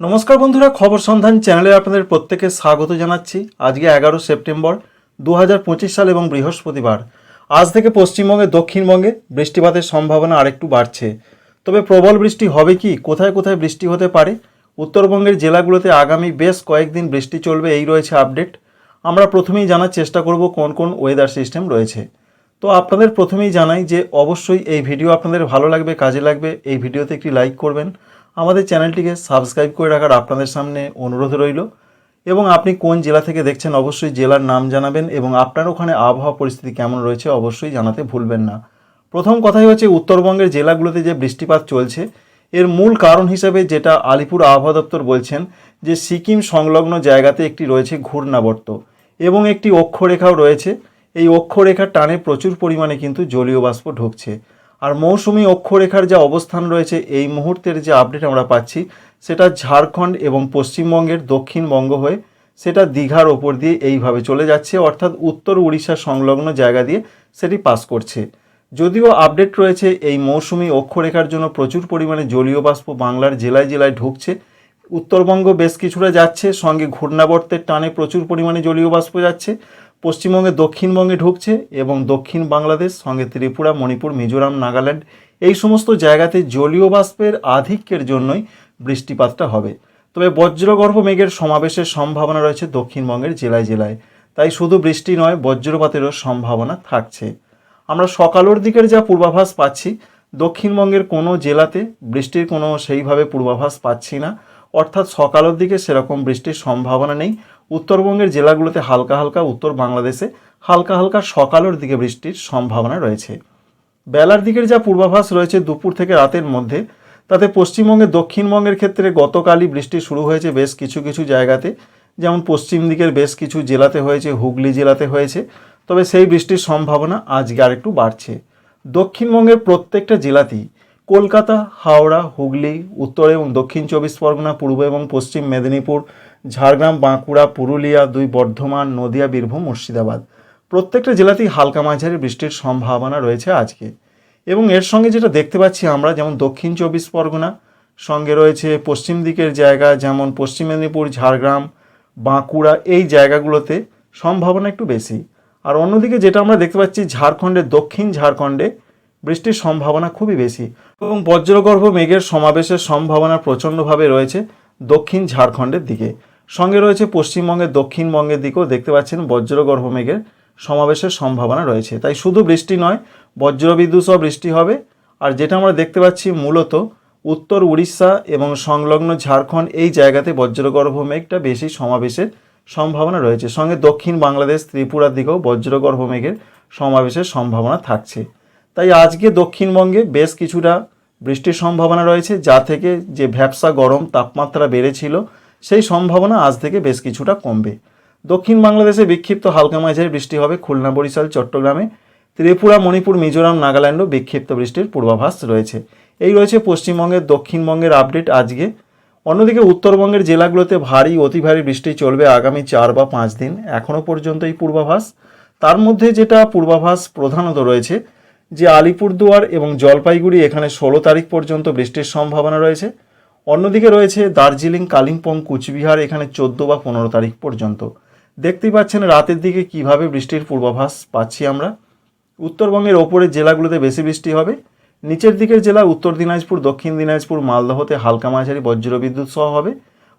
নমস্কার বন্ধুরা, খবর সন্ধান চ্যানেলে আপনাদের প্রত্যেকে স্বাগত জানাচ্ছি। আজকে এগারো সেপ্টেম্বর দু হাজার পঁচিশ সাল এবং বৃহস্পতিবার। আজ থেকে পশ্চিমবঙ্গে, দক্ষিণবঙ্গে বৃষ্টিপাতের সম্ভাবনা আরেকটু বাড়ছে। তবে প্রবল বৃষ্টি হবে কি, কোথায় কোথায় বৃষ্টি হতে পারে, উত্তরবঙ্গের জেলাগুলোতে আগামী বেশ কয়েকদিন বৃষ্টি চলবে এই রয়েছে আপডেট। আমরা প্রথমেই জানার চেষ্টা করব কোন কোন ওয়েদার সিস্টেম রয়েছে। তো আপনাদের প্রথমেই জানাই যে অবশ্যই এই ভিডিও আপনাদের ভালো লাগবে, কাজে লাগবে, এই ভিডিওতে একটি লাইক করবেন। আমাদের চ্যানেলটিকে সাবস্ক্রাইব করে রাখার আপনাদের সামনে অনুরোধ রইল এবং আপনি কোন জেলা থেকে দেখছেন অবশ্যই জেলার নাম জানাবেন এবং আপনার ওখানে আবহাওয়া পরিস্থিতি কেমন রয়েছে অবশ্যই জানাতে ভুলবেন না। প্রথম কথাই হচ্ছে উত্তরবঙ্গের জেলাগুলোতে যে বৃষ্টিপাত চলছে, এর মূল কারণ হিসেবে যেটা আলিপুর আবহাওয়া দপ্তর বলছেন যে সিকিম সংলগ্ন জায়গাতে একটি রয়েছে ঘূর্ণাবর্ত এবং একটি অক্ষরেখাও রয়েছে। এই অক্ষরেখার টানে প্রচুর পরিমাণে কিন্তু জলীয় বাষ্প ঢুকছে। আর মৌসুমি অক্ষরেখার যে অবস্থান রয়েছে, এই মুহূর্তের যে আপডেট আমরা পাচ্ছি, সেটা ঝাড়খণ্ড এবং পশ্চিমবঙ্গের দক্ষিণবঙ্গ হয়ে সেটা দীঘার ওপর দিয়ে এইভাবে চলে যাচ্ছে। অর্থাৎ উত্তর উড়িষ্যা সংলগ্ন জায়গা দিয়ে সেটি পাস করছে। যদিও আপডেট রয়েছে, এই মৌসুমি অক্ষরেখার জন্য প্রচুর পরিমাণে জলীয় বাষ্প বাংলার জেলায় জেলায় ঢুকছে। উত্তরবঙ্গ বেশ কিছুটা যাচ্ছে, সঙ্গে ঘূর্ণাবর্তের টানে প্রচুর পরিমাণে জলীয় বাষ্প যাচ্ছে। পশ্চিমবঙ্গে, দক্ষিণবঙ্গে ঢুকছে এবং দক্ষিণ বাংলাদেশ, সঙ্গে ত্রিপুরা, মণিপুর, মিজোরাম, নাগাল্যান্ড এই সমস্ত জায়গাতে জলীয় বাষ্পের আধিক্যের জন্যই বৃষ্টিপাতটা হবে। তবে বজ্রগর্ভ মেঘের সমাবেশের সম্ভাবনা রয়েছে দক্ষিণবঙ্গের জেলায় জেলায়। তাই শুধু বৃষ্টি নয়, বজ্রপাতেরও সম্ভাবনা থাকছে। আমরা সকালের দিকের যা পূর্বাভাস পাচ্ছি, দক্ষিণবঙ্গের কোনো জেলাতে বৃষ্টির কোনো সেইভাবে পূর্বাভাস পাচ্ছি না। অর্থাৎ সকালের দিকে সেরকম বৃষ্টির সম্ভাবনা নেই। উত্তরবঙ্গের জেলাগুলোতে হালকা হালকা উত্তর বাংলাদেশে হালকা হালকা সকালের দিকে বৃষ্টির সম্ভাবনা রয়েছে। বেলার দিকের যা পূর্বাভাস রয়েছে দুপুর থেকে রাতের মধ্যে, তাতে পশ্চিমবঙ্গে দক্ষিণবঙ্গের ক্ষেত্রে গতকালই বৃষ্টি শুরু হয়েছে বেশ কিছু কিছু জায়গাতে। যেমন পশ্চিম দিকের বেশ কিছু জেলাতে হয়েছে, হুগলি জেলাতে হয়েছে। তবে সেই বৃষ্টির সম্ভাবনা আজকে আরেকটু বাড়ছে। দক্ষিণবঙ্গের প্রত্যেকটা জেলাতেই কলকাতা, হাওড়া, হুগলি, উত্তর এবং দক্ষিণ চব্বিশ পরগনা, পূর্ব এবং পশ্চিম মেদিনীপুর, ঝাড়গ্রাম, বাঁকুড়া, পুরুলিয়া, দুই বর্ধমান, নদিয়া, বীরভূম, মুর্শিদাবাদ। প্রত্যেকটা জেলাতেই হালকা মাঝারি বৃষ্টির সম্ভাবনা রয়েছে আজকে। এবং এর সঙ্গে যেটা দেখতে পাচ্ছি আমরা, যেমন দক্ষিণ চব্বিশ পরগনা, সঙ্গে রয়েছে পশ্চিম দিকের জায়গা, যেমন পশ্চিম মেদিনীপুর, ঝাড়গ্রাম, বাঁকুড়া, এই জায়গাগুলোতে সম্ভাবনা একটু বেশি। আর অন্যদিকে যেটা আমরা দেখতে পাচ্ছি, ঝাড়খণ্ডের দক্ষিণ ঝাড়খণ্ডে বৃষ্টির সম্ভাবনা খুবই বেশি এবং বজ্রগর্ভ মেঘের সমাবেশের সম্ভাবনা প্রচণ্ডভাবে রয়েছে দক্ষিণ ঝাড়খণ্ডের দিকে। সঙ্গে রয়েছে পশ্চিমবঙ্গের দক্ষিণবঙ্গের দিকেও দেখতে পাচ্ছেন বজ্রগর্ভ মেঘের সমাবেশের সম্ভাবনা রয়েছে। তাই শুধু বৃষ্টি নয়, বজ্রবিদ্যুৎ সহ বৃষ্টি হবে। আর যেটা আমরা দেখতে পাচ্ছি মূলত উত্তর উড়িষ্যা এবং সংলগ্ন ঝাড়খণ্ড এই জায়গাতে বজ্রগর্ভ মেঘটা বেশি সমাবেশের সম্ভাবনা রয়েছে। সঙ্গে দক্ষিণ বাংলাদেশ, ত্রিপুরার দিকেও বজ্রগর্ভ মেঘের সমাবেশের সম্ভাবনা থাকছে। তাই আজকে দক্ষিণবঙ্গে বেশ কিছুটা বৃষ্টির সম্ভাবনা রয়েছে, যা থেকে যে ভ্যাবসা গরম তাপমাত্রা বেড়েছিল, সেই সম্ভাবনা আজ থেকে বেশ কিছুটা কমবে। দক্ষিণ বাংলাদেশে বিক্ষিপ্ত হালকা মাঝারি বৃষ্টি হবে খুলনা, বরিশাল, চট্টগ্রামে। ত্রিপুরা, মণিপুর, মিজোরাম, নাগাল্যান্ডও বিক্ষিপ্ত বৃষ্টির পূর্বাভাস রয়েছে। এই রয়েছে পশ্চিমবঙ্গের দক্ষিণবঙ্গের আপডেট আজকে। অন্যদিকে উত্তরবঙ্গের জেলাগুলোতে ভারী, অতি ভারী বৃষ্টি চলবে আগামী চার বা পাঁচ দিন এখনও পর্যন্ত এই পূর্বাভাস। তার মধ্যে যেটা পূর্বাভাস প্রধানত রয়েছে যে আলিপুরদুয়ার এবং জলপাইগুড়ি এখানে ষোলো তারিখ পর্যন্ত বৃষ্টির সম্ভাবনা রয়েছে। অন্যদিকে রয়েছে দার্জিলিং, কালিম্পং, কুচবিহার এখানে চোদ্দ বা পনেরো তারিখ পর্যন্ত। দেখতেই পাচ্ছেন রাতের দিকে কীভাবে বৃষ্টির পূর্বাভাস পাচ্ছি আমরা। উত্তরবঙ্গের ওপরের জেলাগুলোতে বেশি বৃষ্টি হবে। নিচের দিকের জেলা উত্তর দিনাজপুর, দক্ষিণ দিনাজপুর, মালদহতে হালকা মাঝারি বজ্রবিদ্যুৎ সহ হবে।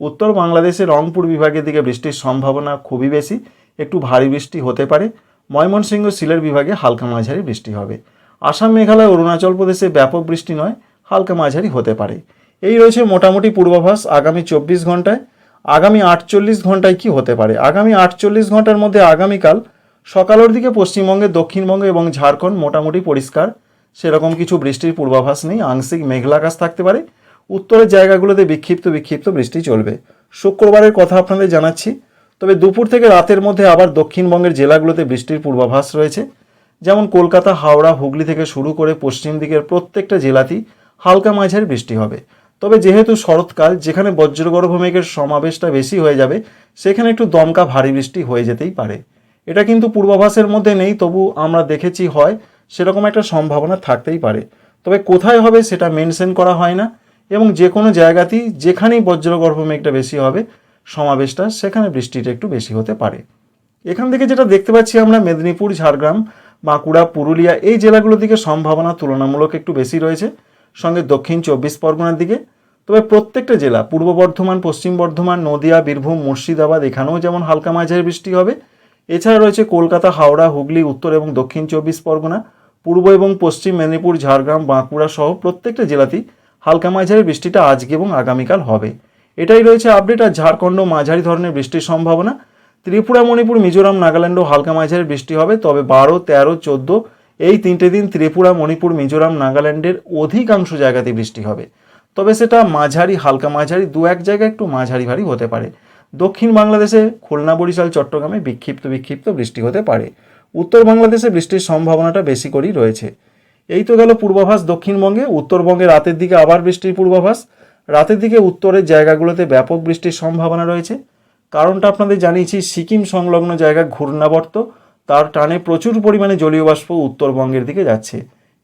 উত্তর বাংলাদেশে রংপুর বিভাগের দিকে বৃষ্টির সম্ভাবনা খুবই বেশি। একটু ভারী বৃষ্টি হতে পারে। ময়মনসিংহ, সিলেট বিভাগে হালকা মাঝারি বৃষ্টি হবে। আসাম মেঘালয় অরুণাচল প্রদেশে ব্যাপক বৃষ্টি নয়, হালকা মাঝারি হতে পারে। এই রয়েছে মোটামুটি পূর্বাভাস আগামী চব্বিশ ঘন্টায় আগামী আটচল্লিশ ঘন্টায় কি হতে পারে? আগামী আটচল্লিশ ঘণ্টার মধ্যে আগামীকাল সকালের দিকে পশ্চিমবঙ্গে, দক্ষিণবঙ্গ এবং ঝাড়খণ্ড মোটামুটি পরিষ্কার। সেরকম কিছু বৃষ্টির পূর্বাভাস নেই। আংশিক মেঘলা আকাশ থাকতে পারে। উত্তরের জায়গাগুলোতে বিক্ষিপ্ত বিক্ষিপ্ত বৃষ্টি চলবে। শুক্রবারের কথা আপনাদের জানাচ্ছি। তবে দুপুর থেকে রাতের মধ্যে আবার দক্ষিণবঙ্গের জেলাগুলোতে বৃষ্টির পূর্বাভাস রয়েছে। যেমন কলকাতা, হাওড়া, হুগলি থেকে শুরু করে পশ্চিম দিকের প্রত্যেকটা জেলাতেই হালকা মাঝারি বৃষ্টি হবে। তবে যেহেতু শরৎকাল, যেখানে বজ্রগর্ভ মেঘের সমাবেশটা বেশি হয়ে যাবে, সেখানে একটু দমকা ভারী বৃষ্টি হয়ে যেতেই পারে। এটা কিন্তু পূর্বাভাসের মধ্যে নেই, তবু আমরা দেখেছি হয় সেরকম একটা সম্ভাবনা থাকতেই পারে। তবে কোথায় হবে সেটা মেনশন করা হয় না এবং যে কোনো জায়গাতেই যেখানেই বজ্রগর্ভ মেঘটা বেশি হবে, সমাবেশটা, সেখানে বৃষ্টিটা একটু বেশি হতে পারে। এখান থেকে যেটা দেখতে পাচ্ছি আমরা, মেদিনীপুর, ঝাড়গ্রাম বাঁকুড়া, পুরুলিয়া এই জেলাগুলোর দিকে সম্ভাবনা তুলনামূলক একটু বেশি রয়েছে। সঙ্গে দক্ষিণ চব্বিশ পরগনার দিকে। তবে প্রত্যেকটা জেলা, পূর্ব বর্ধমান, পশ্চিম বর্ধমান, নদিয়া, বীরভূম, মুর্শিদাবাদ, এখানেও যেমন হালকা মাঝারি বৃষ্টি হবে। এছাড়া রয়েছে কলকাতা, হাওড়া, হুগলি, উত্তর এবং দক্ষিণ চব্বিশ পরগনা। পূর্ব এবং পশ্চিম মেদিনীপুর, ঝাড়গ্রাম, বাঁকুড়া সহ প্রত্যেকটা জেলাতেই হালকা মাঝারি বৃষ্টিটা আজকে এবং আগামীকাল হবে। এটাই রয়েছে আপডেট আর ঝাড়খণ্ড মাঝারি ধরনের বৃষ্টির সম্ভাবনা। ত্রিপুরা, মণিপুর, মিজোরাম নাগাল্যান্ডও হালকা মাঝারি বৃষ্টি হবে। তবে বারো, তেরো, চোদ্দ এই তিনটে দিন ত্রিপুরা, মণিপুর, মিজোরাম, নাগাল্যান্ডের অধিকাংশ জায়গাতে বৃষ্টি হবে। তবে সেটা মাঝারি, হালকা মাঝারি, দু এক জায়গায় একটু মাঝারি ভারী হতে পারে। দক্ষিণ বাংলাদেশে খুলনা, বরিশাল, চট্টগ্রামে বিক্ষিপ্ত বিক্ষিপ্ত বৃষ্টি হতে পারে। উত্তর বাংলাদেশে বৃষ্টির সম্ভাবনাটা বেশি করেই রয়েছে। এই তো গেল পূর্বাভাস দক্ষিণবঙ্গে। উত্তরবঙ্গে রাতের দিকে আবার বৃষ্টির পূর্বাভাস। রাতের দিকে উত্তরের জায়গাগুলোতে ব্যাপক বৃষ্টির সম্ভাবনা রয়েছে। কারণটা আপনাদের জানিয়েছি, সিকিম সংলগ্ন জায়গা ঘূর্ণাবর্ত, তার টানে প্রচুর পরিমাণে জলীয় বাষ্প উত্তরবঙ্গের দিকে যাচ্ছে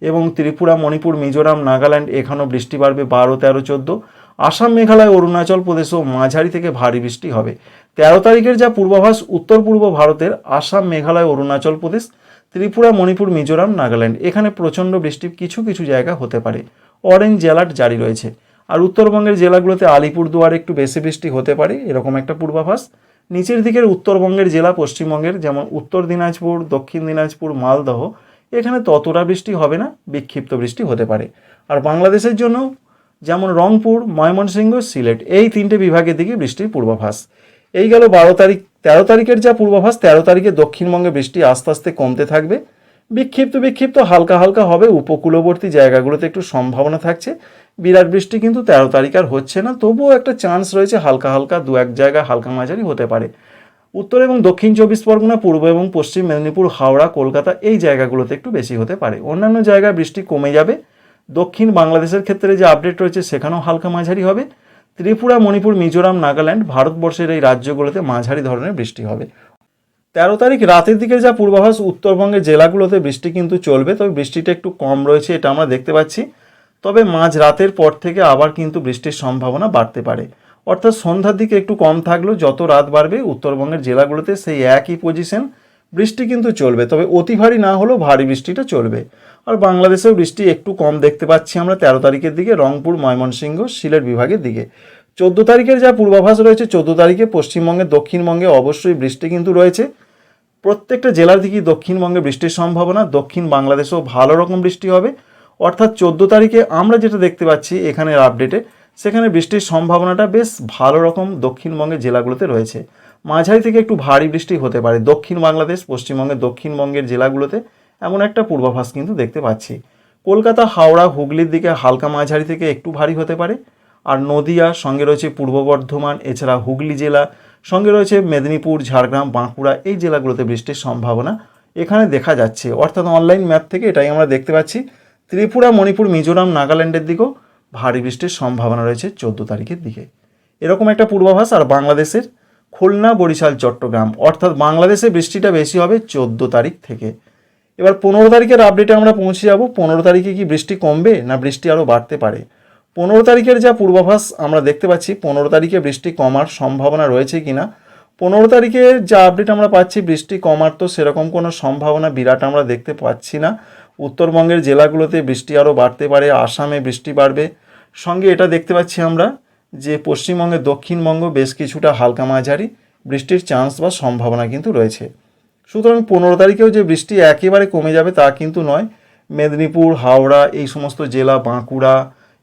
এবং ত্রিপুরা, মণিপুর, মিজোরাম, নাগাল্যান্ড, এখানেও বৃষ্টি বাড়বে বারো, তেরো, চোদ্দ। আসাম, মেঘালয়, অরুণাচল প্রদেশেও মাঝারি থেকে ভারী বৃষ্টি হবে। তেরো তারিখের যা পূর্বাভাস, উত্তর পূর্ব ভারতের আসাম, মেঘালয়, অরুণাচল প্রদেশ, ত্রিপুরা, মণিপুর, মিজোরাম, নাগাল্যান্ড। এখানে প্রচণ্ড বৃষ্টি কিছু কিছু জায়গা হতে পারে। অরেঞ্জ অ্যালার্ট জারি রয়েছে। আর উত্তরবঙ্গের জেলাগুলোতে আলিপুরদুয়ারে একটু বেশি বৃষ্টি হতে পারে, এরকম একটা পূর্বাভাস। নিচের দিকের উত্তরবঙ্গের জেলা, পশ্চিমবঙ্গের, যেমন উত্তর দিনাজপুর, দক্ষিণ দিনাজপুর, মালদহ, এখানে ততটা বৃষ্টি হবে না, বিক্ষিপ্ত বৃষ্টি হতে পারে। আর বাংলাদেশের জন্য, যেমন রংপুর, ময়মনসিংহ, সিলেট, এই তিনটে বিভাগের দিকে বৃষ্টির পূর্বাভাস। এই গেল বারো তারিখ, তেরো তারিখের যা পূর্বাভাস, তেরো তারিখে দক্ষিণবঙ্গে বৃষ্টি আস্তে আস্তে কমতে থাকবে। বিক্ষিপ্ত বিক্ষিপ্ত, হালকা হালকা হবে। উপকূলবর্তী জায়গাগুলোতে একটু সম্ভাবনা থাকছে। বিরাট বৃষ্টি কিন্তু তেরো তারিখ আর হচ্ছে না, তবুও একটা চান্স রয়েছে হালকা হালকা দু এক জায়গায় হালকা মাঝারি হতে পারে। উত্তর এবং দক্ষিণ চব্বিশ পরগনা, পূর্ব এবং পশ্চিম মেদিনীপুর, হাওড়া, কলকাতা এই জায়গাগুলোতে একটু বেশি হতে পারে। অন্যান্য জায়গায় বৃষ্টি কমে যাবে। দক্ষিণ বাংলাদেশের ক্ষেত্রে যে আপডেট রয়েছে সেখানেও হালকা মাঝারি হবে। ত্রিপুরা, মণিপুর, মিজোরাম, নাগাল্যান্ড, ভারতবর্ষের এই রাজ্যগুলোতে মাঝারি ধরনের বৃষ্টি হবে। তেরো তারিখ রাতের দিকে যা পূর্বাভাস, উত্তরবঙ্গের জেলাগুলোতে বৃষ্টি কিন্তু চলবে, তবে বৃষ্টিটা একটু কম রয়েছে, এটা আমরা দেখতে পাচ্ছি। তবে মাঝ রাতের পর থেকে আবার কিন্তু বৃষ্টির সম্ভাবনা বাড়তে পারে। অর্থাৎ সন্ধ্যার দিকে একটু কম থাকলেও যত রাত বাড়বে, উত্তরবঙ্গের জেলাগুলোতে সেই একই পজিশন বৃষ্টি কিন্তু চলবে। তবে অতি ভারী না হলেও ভারী বৃষ্টিটা চলবে। আর বাংলাদেশেও বৃষ্টি একটু কম দেখতে পাচ্ছি আমরা তেরো তারিখের দিকে, রংপুর, ময়মনসিংহ সিলেট বিভাগের দিকে। চোদ্দ তারিখের যা পূর্বাভাস রয়েছে, চোদ্দ তারিখে পশ্চিমবঙ্গে দক্ষিণবঙ্গে অবশ্যই বৃষ্টি কিন্তু রয়েছে। প্রত্যেকটা জেলার দিকেই দক্ষিণবঙ্গে বৃষ্টির সম্ভাবনা, দক্ষিণ বাংলাদেশেও ভালো রকম বৃষ্টি হবে। অর্থাৎ চোদ্দ তারিখে আমরা যেটা দেখতে পাচ্ছি এখানের আপডেটে সেখানে বৃষ্টির সম্ভাবনাটা বেশ ভালো রকম দক্ষিণবঙ্গের জেলাগুলোতে রয়েছে। মাঝারি থেকে একটু ভারী বৃষ্টি হতে পারে দক্ষিণ বাংলাদেশ, পশ্চিমবঙ্গের দক্ষিণবঙ্গের জেলাগুলোতে, এমন একটা পূর্বাভাস কিন্তু দেখতে পাচ্ছি। কলকাতা, হাওড়া, হুগলির দিকে হালকা মাঝারি থেকে একটু ভারী হতে পারে। আর নদিয়া সঙ্গে রয়েছে পূর্ব বর্ধমান, এছাড়া হুগলি জেলা সঙ্গে রয়েছে মেদিনীপুর, ঝাড়গ্রাম, বাঁকুড়া এই জেলাগুলোতে বৃষ্টির সম্ভাবনা এখানে দেখা যাচ্ছে। অর্থাৎ অনলাইন ম্যাপ থেকে এটাই আমরা দেখতে পাচ্ছি। ত্রিপুরা, মণিপুর, মিজোরাম, নাগাল্যান্ডের দিকেও ভারী বৃষ্টির সম্ভাবনা রয়েছে চোদ্দ তারিখের দিকে। এরকম একটা পূর্বাভাস আর বাংলাদেশের খুলনা, বরিশাল, চট্টগ্রাম, অর্থাৎ বাংলাদেশে বৃষ্টিটা বেশি হবে চোদ্দ তারিখ থেকে। এবার পনেরো তারিখের আপডেটে আমরা পৌঁছে যাব। পনেরো তারিখে কি বৃষ্টি কমবে না বৃষ্টি আরও বাড়তে পারে? পনেরো তারিখের যা পূর্বাভাস আমরা দেখতে পাচ্ছি, পনেরো তারিখে বৃষ্টি কমার সম্ভাবনা রয়েছে কি না পনেরো তারিখে যা আপডেট আমরা পাচ্ছি, বৃষ্টি কমার তো সেরকম কোনো সম্ভাবনা বিরাট আমরা দেখতে পাচ্ছি না। উত্তরবঙ্গের জেলাগুলোতে বৃষ্টি আরও বাড়তে পারে, আসামে বৃষ্টি বাড়বে। সঙ্গে এটা দেখতে পাচ্ছি আমরা যে পশ্চিমবঙ্গে দক্ষিণবঙ্গ বেশ কিছুটা হালকা মাঝারি, বৃষ্টির চান্স বা সম্ভাবনা কিন্তু রয়েছে। সুতরাং পনেরো তারিখেও যে বৃষ্টি একেবারে কমে যাবে তা কিন্তু নয়। মেদিনীপুর, হাওড়া, এই সমস্ত জেলা, বাঁকুড়া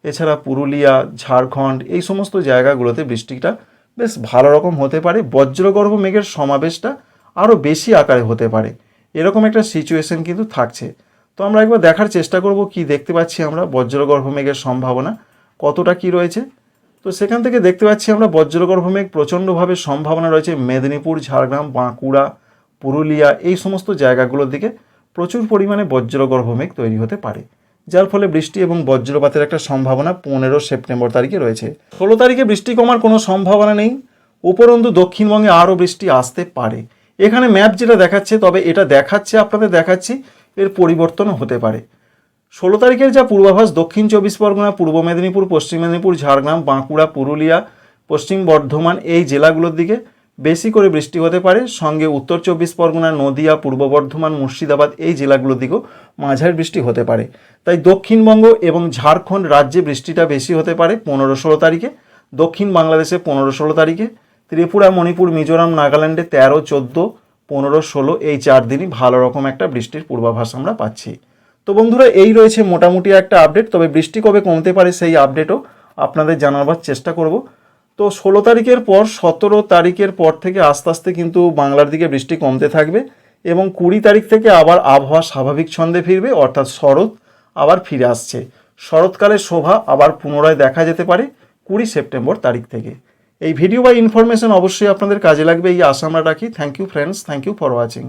এছাড়া পুরুলিয়া, ঝাড়খণ্ড এই সমস্ত জায়গাগুলোতে বৃষ্টিটা বেশ ভালো রকম হতে পারে। বজ্রগর্ভ মেঘের সমাবেশটা আরও বেশি আকারে হতে পারে। এরকম একটা সিচুয়েশন কিন্তু থাকছে। তো আমরা একবার দেখার চেষ্টা করব কি দেখতে পাচ্ছি আমরা বজ্রগর্ভ মেঘের সম্ভাবনা, কতটা কি রয়েছে। তো সেখান থেকে দেখতে পাচ্ছি আমরা বজ্রগর্ভ মেঘ প্রচণ্ডভাবে সম্ভাবনা রয়েছে মেদিনীপুর, ঝাড়গ্রাম, বাঁকুড়া, পুরুলিয়া এই সমস্ত জায়গাগুলোর দিকে প্রচুর পরিমাণে বজ্রগর্ভ মেঘ তৈরি হতে পারে। যার ফলে বৃষ্টি এবং বজ্রপাতের একটা সম্ভাবনা পনেরো সেপ্টেম্বর তারিখে রয়েছে। ষোলো তারিখে বৃষ্টি কমার কোনো সম্ভাবনা নেই। উপরন্তু দক্ষিণবঙ্গে আরও বৃষ্টি আসতে পারে। এখানে ম্যাপ যেটা দেখাচ্ছে, তবে এটা দেখাচ্ছে, আপনাদের দেখাচ্ছি, এর পরিবর্তনও হতে পারে। ষোলো তারিখের যা পূর্বাভাস, দক্ষিণ চব্বিশ পরগনা, পূর্ব মেদিনীপুর, পশ্চিম মেদিনীপুর, ঝাড়গ্রাম, বাঁকুড়া, পুরুলিয়া, পশ্চিম বর্ধমান, এই জেলাগুলোর দিকে বেশি করে বৃষ্টি হতে পারে। সঙ্গে উত্তর চব্বিশ পরগনা, নদিয়া, পূর্ব বর্ধমান, মুর্শিদাবাদ এই জেলাগুলোর দিকেও মাঝারি বৃষ্টি হতে পারে। তাই দক্ষিণবঙ্গ এবং ঝাড়খণ্ড রাজ্যে বৃষ্টিটা বেশি হতে পারে পনেরো ষোলো তারিখে। দক্ষিণ বাংলাদেশে পনেরো ষোলো তারিখে। ত্রিপুরা, মণিপুর, মিজোরাম, নাগাল্যান্ডে তেরো, চোদ্দ, পনেরো, ষোলো এই চার দিনই ভালো রকম একটা বৃষ্টির পূর্বাভাস আমরা পাচ্ছি। তো বন্ধুরা, এই রয়েছে মোটামুটি একটা আপডেট তবে বৃষ্টি কবে কমতে পারে সেই আপডেটও আপনাদের জানাবার চেষ্টা করব। তো ষোলো তারিখের পর, সতেরো তারিখের পর থেকে আস্তে আস্তে কিন্তু বাংলার দিকে বৃষ্টি কমতে থাকবে এবং কুড়ি তারিখ থেকে আবার আবহাওয়া স্বাভাবিক ছন্দে ফিরবে, অর্থাৎ শরৎ আবার ফিরে আসছে। শরৎকালের শোভা আবার পুনরায় দেখা যেতে পারে কুড়ি সেপ্টেম্বর তারিখ থেকে। এই ভিডিও বা ইনফরমেশন অবশ্যই আপনাদের কাজে লাগবে, এই আশা আমরা রাখি। Thank you friends thank you for watching